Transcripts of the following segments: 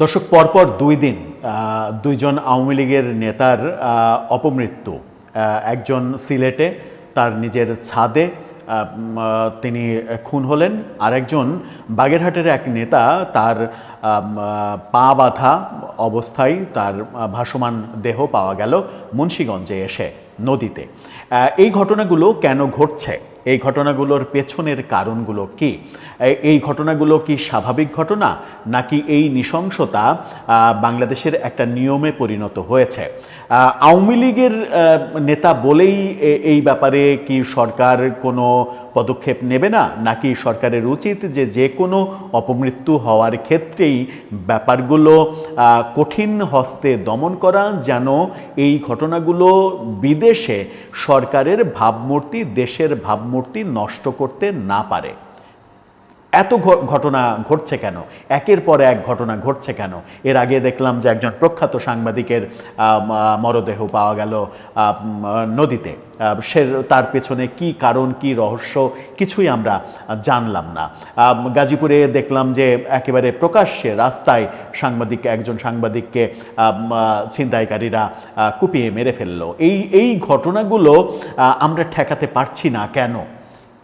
দর্শক, পরপর দুই দিন দুইজন আওয়ামী লীগের নেতার অপমৃত্যু একজন সিলেটে, তার নিজের ছাদে তিনি খুন হলেন। আরেকজন বাগেরহাটের এক নেতা, তার পা বাঁধা অবস্থায় তার ভাসমান দেহ পাওয়া গেল মুন্সীগঞ্জে এসে নদীতে। এই ঘটনাগুলো কেন ঘটছে? এই ঘটনাগুলোর পেছনের কারণগুলো কি? এই ঘটনাগুলো কি স্বাভাবিক ঘটনা? নাকি এই নৃশংসতা বাংলাদেশের একটা নিয়মে পরিণত হয়েছে? আওয়ামী লীগের নেতা বলেই এই ব্যাপারে কি সরকার কোনো পদক্ষেপ নেবে না? নাকি সরকারের উচিত যে যে কোনো অপমৃত্যু হওয়ার ক্ষেত্রেই ব্যাপারগুলো কঠিন হস্তে দমন করা যেন এই ঘটনাগুলো বিদেশে সরকারের ভাবমূর্তি, দেশের ভাবমূর্তি নষ্ট করতে না পারে? এত ঘটনা ঘটছে কেন? একের পর এক ঘটনা ঘটছে কেন? এর আগে দেখলাম যে একজন প্রখ্যাত সাংবাদিকের মরদেহ পাওয়া গেল নদীতে। সে তার পেছনে কি কারণ, কি রহস্য কিছুই আমরা জানলাম না। গাজীপুরে দেখলাম যে একেবারে প্রকাশ্যে রাস্তায় সাংবাদিক, একজন সাংবাদিককে ছিনতাইকারীরা কুপিয়ে মেরে ফেলল। এই এই ঘটনাগুলো আমরা ঠেকাতে পারছি না কেন?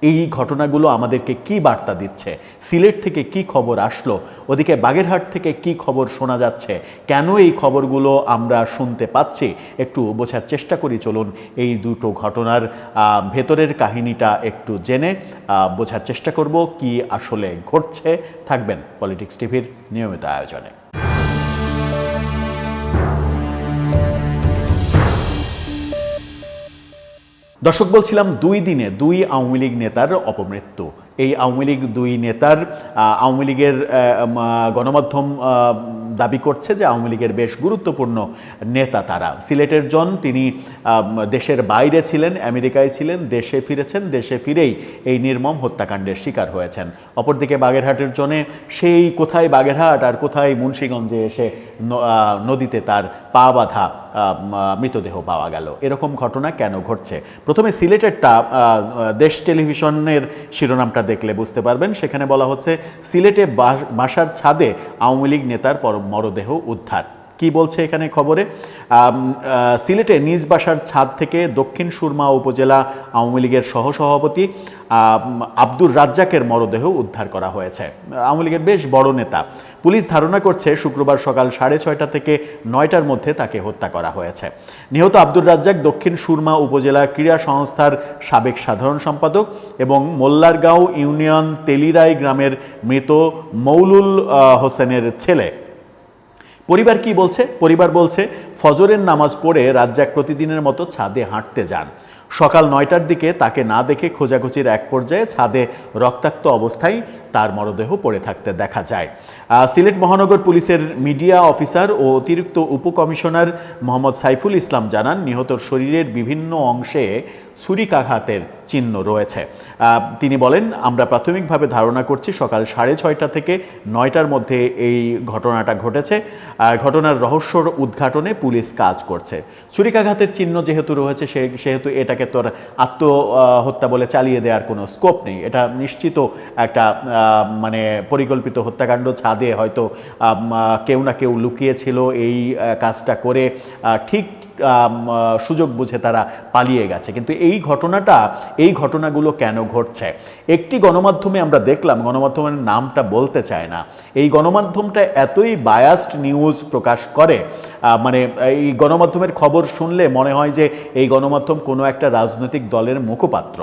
এই ঘটনাগুলো আমাদেরকে কি বার্তা দিচ্ছে? সিলেট থেকে কি খবর আসলো? ওদিকে বাগেরহাট থেকে কি খবর শোনা যাচ্ছে? কেন এই খবরগুলো আমরা শুনতে পাচ্ছি? একটু বোঝার চেষ্টা করি, চলুন এই দুটো ঘটনার ভেতরের কাহিনীটা একটু জেনে বোঝার চেষ্টা করব কি আসলে ঘটছে। থাকবেন পলিটিক্স টিভির নিয়মিত আয়োজনে। দর্শক, বলছিলাম দুই দিনে দুই আওয়ামী লীগ নেতার অপমৃত্যু। এই আওয়ামী লীগ দুই নেতার আওয়ামী লীগের গণমাধ্যম দাবি করছে যে আওয়ামী লীগের বেশ গুরুত্বপূর্ণ নেতা তারা। সিলেটের জন তিনি দেশের বাইরে ছিলেন, আমেরিকায় ছিলেন, দেশে ফিরেছেন, দেশে ফিরেই এই নির্মম হত্যাকাণ্ডের শিকার হয়েছেন। অপরদিকে বাগেরহাটের জনে সেই কোথায় বাগেরহাট আর কোথায় মুন্সীগঞ্জে এসে নদীতে তার পা বাঁধা মৃতদেহ পাওয়া গেল। এরকম ঘটনা কেন ঘটছে? প্রথমে সিলেটেরটা দেশ টেলিভিশনের শিরোনামটা দেখলে বুঝতে পারবেন। সেখানে বলা হচ্ছে, সিলেটে বাসার ছাদে আওয়ামী লীগ নেতার পর মরদেহ উদ্ধার। কি বলছে এখানে খবরে? সিলেটে নিজ বাসার ছাদ থেকে দক্ষিণ সুরমা উপজেলা আওয়ামী লীগের সহসভাপতি আব্দুর রাজ্জাকের মরদেহ উদ্ধার করা হয়েছে। আওয়ামী লীগের বেশ বড় নেতা। পুলিশ ধারণা করছে শুক্রবার সকাল সাড়ে ছয়টা থেকে নয়টার মধ্যে তাকে হত্যা করা হয়েছে। নিহত আব্দুর রাজ্জাক দক্ষিণ সুরমা উপজেলা ক্রীড়া সংস্থার সাবেক সাধারণ সম্পাদক এবং মোল্লারগাঁও ইউনিয়ন তেলিরাই গ্রামের মৃত মৌলুল হোসেনের ছেলে। পরিবার কি বলছে? পরিবার বলছে, ফজরের নামাজ পড়ে রাজ্জাক প্রতিদিনের মতো ছাদে হাঁটতে যান। সকাল নয়টার দিকে তাকে না দেখে খোঁজাখুঁজির এক পর্যায়ে ছাদে রক্তাক্ত অবস্থায় তার মরদেহ পড়ে থাকতে দেখা যায়। সিলেট মহানগর পুলিশের মিডিয়া অফিসার ও অতিরিক্ত উপকমিশনার মোহাম্মদ সাইফুল ইসলাম জানান, নিহতর শরীরের বিভিন্ন অংশে ছুরিকাঘাতের চিহ্ন রয়েছে। তিনি বলেন, আমরা প্রাথমিকভাবে ধারণা করছি সকাল সাড়ে ছয়টা থেকে নয়টার মধ্যে এই ঘটনাটা ঘটেছে। ঘটনার রহস্যর উদ্ঘাটনে পুলিশ কাজ করছে। ছুরিকাঘাতের চিহ্ন যেহেতু রয়েছে সেহেতু এটাকে তোর আত্মহত্যা বলে চালিয়ে দেওয়ার কোনো স্কোপ নেই। এটা নিশ্চিত একটা মানে পরিকল্পিত হত্যাকাণ্ড ছাদে হয়তো কেউ না কেউ লুকিয়েছিল। এই কাজটা করে ঠিক সুযোগ বুঝে তারা পালিয়ে গেছে। কিন্তু এই ঘটনাটা, এই ঘটনাগুলো কেন ঘটছে? একটি গণমাধ্যমে আমরা দেখলাম, গণমাধ্যমের নামটা বলতে চায় না। এই গণমাধ্যমটা এতই বায়াসড নিউজ প্রকাশ করে মানে এই গণমাধ্যমের খবর শুনলে মনে হয় যে এই গণমাধ্যম কোনো একটা রাজনৈতিক দলের মুখপাত্র।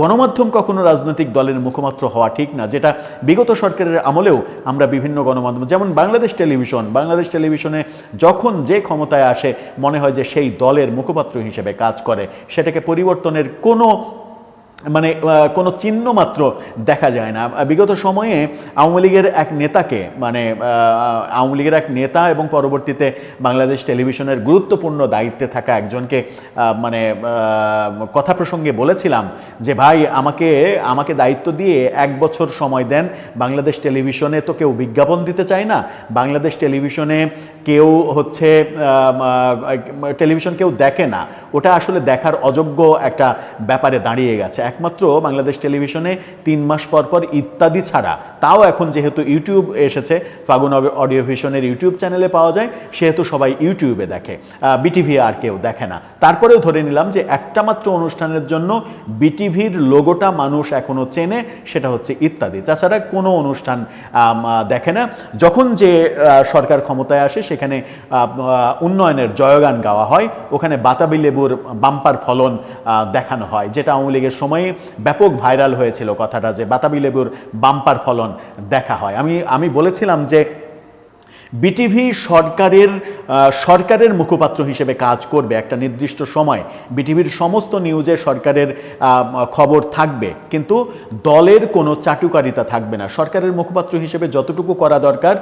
গণমাধ্যম কখনো রাজনৈতিক দলের মুখপাত্র হওয়া ঠিক না, যেটা বিগত সরকারের আমলেও আমরা বিভিন্ন গণমাধ্যম, যেমন বাংলাদেশ টেলিভিশন। বাংলাদেশ টেলিভিশনে যখন যে ক্ষমতায় আসে, মনে হয় যে সেই দলের মুখপাত্র হিসেবে কাজ করে। সেটাকে পরিবর্তনের কোনো মানে কোনো চিহ্ন মাত্র দেখা যায় না। বিগত সময়ে আওয়ামী লীগের এক নেতাকে মানে আওয়ামী লীগের এক নেতা এবং পরবর্তীতে বাংলাদেশ টেলিভিশনের গুরুত্বপূর্ণ দায়িত্বে থাকা একজনকে মানে কথা প্রসঙ্গে বলেছিলাম যে ভাই, আমাকে আমাকে দায়িত্ব দিয়ে এক বছর সময় দেন। বাংলাদেশ টেলিভিশনে তো কেউ বিজ্ঞাপন দিতে চায় না। বাংলাদেশ টেলিভিশনে কেউ হচ্ছে টেলিভিশন কেউ দেখে না। ওটা আসলে দেখার অযোগ্য একটা ব্যাপারে দাঁড়িয়ে গেছে। একমাত্র বাংলাদেশ টেলিভিশনে তিন মাস পর পর ইত্যাদি ছাড়া। তাও এখন যেহেতু ইউটিউব এসেছে, ফাগুন অডিও ভিশনের ইউটিউব চ্যানেলে পাওয়া যায়, সেহেতু সবাই ইউটিউবে দেখে। বিটিভি আর কেউ দেখে না। তারপরেও ধরে নিলাম যে একটা মাত্র অনুষ্ঠানের জন্য বিটিভির লোগোটা মানুষ এখনও চেনে, সেটা হচ্ছে ইত্যাদি। তাছাড়া কোনো অনুষ্ঠান দেখে না। যখন যে সরকার ক্ষমতায় আসে, সেখানে উন্নয়নের জয়গান গাওয়া হয়। ওখানে বাতাবি লেবুর বাম্পার ফলন দেখানো হয়, যেটা আওয়ামী লীগের সময়ে ব্যাপক ভাইরাল হয়েছিল কথাটা, যে বাতাবি লেবুর বাম্পার ফলন দেখা হয়। আমি আমি বলেছিলাম যে বিটিভি সরকারের সরকারের মুখপাত্র হিসেবে কাজ করবে একটা নির্দিষ্ট সময়। বিটিভির সমস্ত নিউজে সরকারের খবর থাকবে। কিন্তু দলের কোনো চাটুকারিতা থাকবে না। সরকারের মুখপাত্র হিসেবে যতটুকু করা দরকার,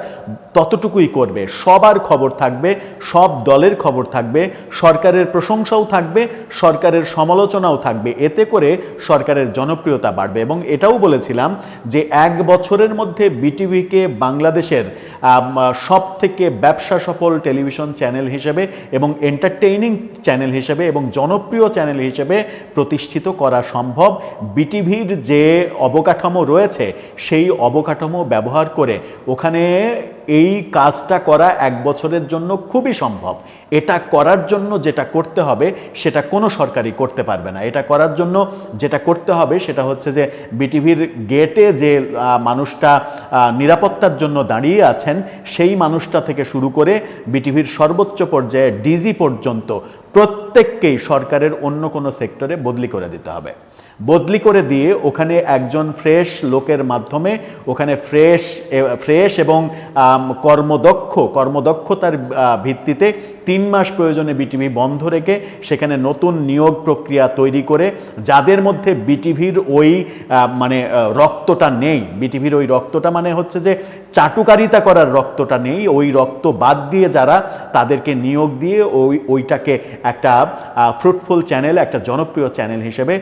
ততটুকুই করবে। সবার খবর থাকবে, সব দলের খবর থাকবে, সরকারের প্রশংসাও থাকবে, সরকারের সমালোচনাও থাকবে। এতে করে সরকারের জনপ্রিয়তা বাড়বে। এবং এটাও বলেছিলাম যে, এক বছরের মধ্যে বিটিভিকে বাংলাদেশের সব থেকে ব্যবসা সফল টেলিভিশন চ্যানেল হিসেবে এবং এন্টারটেইনিং চ্যানেল হিসেবে এবং জনপ্রিয় চ্যানেল হিসেবে প্রতিষ্ঠিত করা সম্ভব। বিটিভির যে অবকাঠামো রয়েছে, সেই অবকাঠামো ব্যবহার করে ওখানে এই কাজটা করা এক বছরের জন্য খুবই সম্ভব। এটা করার জন্য যেটা করতে হবে, সেটা কোনো সরকারই করতে পারবে না। এটা করার জন্য যেটা করতে হবে, সেটা হচ্ছে যে বিটিভির গেটে যে মানুষটা নিরাপত্তার জন্য দাঁড়িয়ে আছেন, সেই মানুষটা থেকে শুরু করে বিটিভির সর্বোচ্চ পর্যায়ে ডিজি পর্যন্ত প্রত্যেককেই সরকারের অন্য কোনো সেক্টরে বদলি করে দিতে হবে। বদলি করে দিয়ে ওখানে একজন ফ্রেশ লোকের মাধ্যমে ওখানে ফ্রেশ ফ্রেশ এবং কর্মদক্ষ, কর্মদক্ষতার ভিত্তিতে তিন মাস প্রয়োজনে বিটিভি বন্ধ রেখে সেখানে নতুন নিয়োগ প্রক্রিয়া তৈরি করে যাদের মধ্যে বিটিভির ওই মানে রক্তটা নেই, বিটিভির ওই রক্তটা মানে হচ্ছে যে চাটুকারিতা করার রক্তটা নেই, ওই রক্ত বাদ দিয়ে যারা তাদেরকে নিয়োগ দিয়ে ওই, ওইটাকে একটা ফ্রুটফুল চ্যানেল একটা জনপ্রিয় চ্যানেল হিসেবে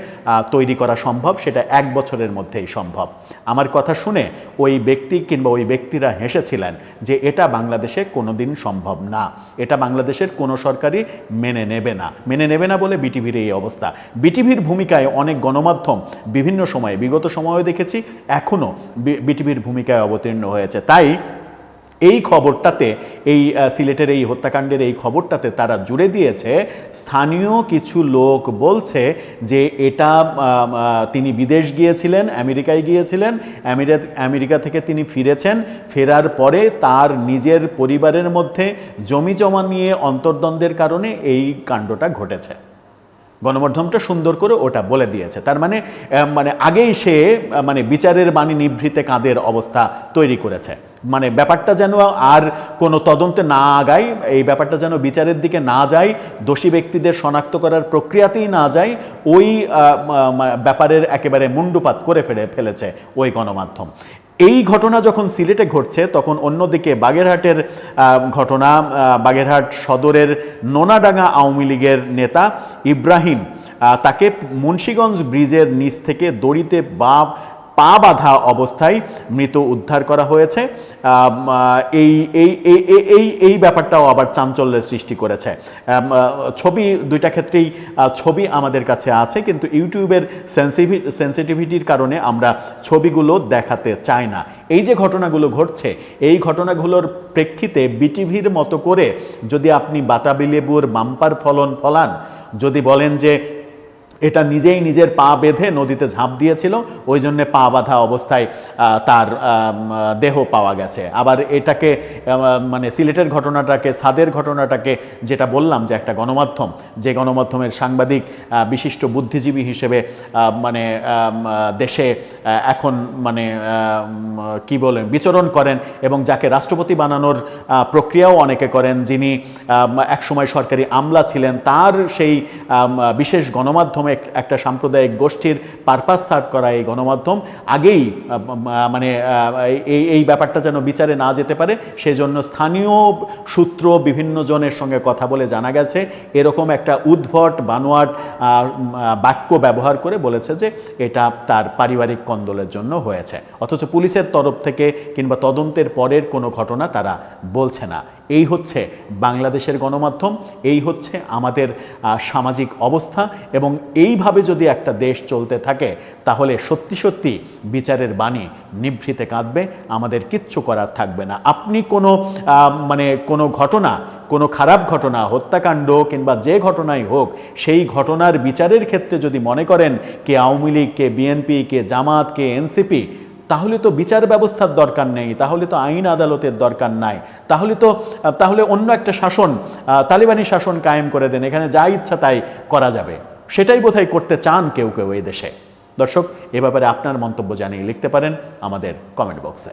তৈরি করা সম্ভব, সেটা এক বছরের মধ্যেই সম্ভব। আমার কথা শুনে ওই ব্যক্তি কিংবা ওই ব্যক্তিরা হেসেছিলেন যে এটা বাংলাদেশে কোনো দিন সম্ভব না। এটা বাংলাদেশের কোনো সরকারই মেনে নেবে না। মেনে নেবে না বলে বিটিভির এই অবস্থা। বিটিভির ভূমিকায় অনেক গণমাধ্যম বিভিন্ন সময়ে, বিগত সময়েও দেখেছি এখনও বিটিভির ভূমিকায় অবতীর্ণ হয়েছে। তাই এই খবরটাতে, এই সিলেটের এই হত্যাকাণ্ডের এই খবরটাতে তারা জুড়ে দিয়েছে, স্থানীয় কিছু লোক বলছে যে এটা তিনি বিদেশ গিয়েছিলেন, আমেরিকায় গিয়েছিলেন, আমেরিকা থেকে তিনি ফিরেছেন, ফেরার পরে তার নিজের পরিবারের মধ্যে জমি জমা নিয়ে অন্তর্দ্বন্দ্বের কারণে এই কাণ্ডটা ঘটেছে। গণমাধ্যমটা সুন্দর করে ওটা বলে দিয়েছে। তার মানে মানে আগেই সে মানে বিচারের বাণী নিভৃতে কাঁদের অবস্থা তৈরি করেছে। মানে ব্যাপারটা যেন আর কোনো তদন্তে না আগায়, এই ব্যাপারটা যেন বিচারের দিকে না যায়, দোষী ব্যক্তিদের শনাক্ত করার প্রক্রিয়াতেই না যায়, ওই ব্যাপারের একেবারে মুন্ডুপাত করে ফেলে, ফেলেছে ওই গণমাধ্যম। এই ঘটনা যখন সিলেটে ঘটছে, তখন অন্যদিকে বাগেরহাটের ঘটনা বাগেরহাট সদরের নোনাডাঙ্গা আওয়ামী লীগের নেতা ইব্রাহিম তাকে মুন্সীগঞ্জ ব্রিজের নিচ থেকে দড়িতে বা পা বাঁধা অবস্থায় মৃত উদ্ধার করা হয়েছে। এই এই, এই- এই- ব্যাপারটাও আবার চাঞ্চল্যের সৃষ্টি করেছে। ছবি, দুইটা ক্ষেত্রেই ছবি আমাদের কাছে আছে, কিন্তু ইউটিউবের সেন্সিভি সেন্সিটিভিটির কারণে আমরা ছবিগুলো দেখাতে চাই না। এই যে ঘটনাগুলো ঘটছে, এই ঘটনাগুলোর প্রেক্ষিতে বিটিভির মতো করে যদি আপনি বাতাবি লেবুর বাম্পার ফলন ফলান, যদি বলেন যে এটা নিজেই নিজের পা বেঁধে নদীতে ঝাঁপ দিয়েছিল, ওই জন্য পা বাঁধা অবস্থায় তার দেহ পাওয়া গেছে। আবার এটাকে মানে সিলেটের ঘটনাটাকে সাদের ঘটনাটাকে যেটা বললাম যে একটা গণমাধ্যম, যে গণমাধ্যমের সাংবাদিক বিশিষ্ট বুদ্ধিজীবী হিসেবে মানে দেশে এখন মানে কি বলেন, বিচরণ করেন এবং যাকে রাষ্ট্রপতি বানানোর প্রক্রিয়াও অনেকে করেন, যিনি একসময় সরকারি আমলা ছিলেন, তার সেই বিশেষ গণমাধ্যমে এক- একটা সাম্প্রদায়িক গোষ্ঠীর পারপাস সার্ভ করা এই গণমাধ্যম। আগেই মানে এই এই ব্যাপারটা যেন বিচারে না যেতে পারে, সেজন্য স্থানীয় সূত্র বিভিন্ন জনের সঙ্গে কথা বলে জানা গেছে। এরকম একটা উদ্ভট, বানোয়াট বাক্য ব্যবহার করে বলেছে যে এটা তার পারিবারিক কন্দলের জন্য হয়েছে। অথচ পুলিশের তরফ থেকে কিংবা তদন্তের পরের কোনো ঘটনা তারা বলছে না। এই হচ্ছে বাংলাদেশের গণমাধ্যম, এই হচ্ছে আমাদের সামাজিক অবস্থা এবং এইভাবে যদি একটা দেশ চলতে থাকে, তাহলে সত্যি সত্যি বিচারের বাণী নিভৃতে কাঁদবে, আমাদের কিচ্ছু করার থাকবে না। আপনি কোনো মানে কোনো ঘটনা, কোনো খারাপ ঘটনা, হত্যাকাণ্ড কিংবা যে ঘটনাই হোক, সেই ঘটনার বিচারের ক্ষেত্রে যদি মনে করেন কে আওয়ামী লীগ, কে বিএনপি, কে জামাত, কে এনসিপি তাহলে তো বিচার ব্যবস্থার দরকার নেই, তাহলে তো আইন আদালতের দরকার নাই। তাহলে তো, তাহলে অন্য একটা শাসন তালিবানি শাসন কায়েম করে দেন, এখানে যা ইচ্ছা তাই করা যাবে। সেটাই বোধহয় করতে চান কেউ কেউ এই দেশে। দর্শক, এ ব্যাপারে আপনার মন্তব্য জানিয়ে লিখতে পারেন আমাদের কমেন্ট বক্সে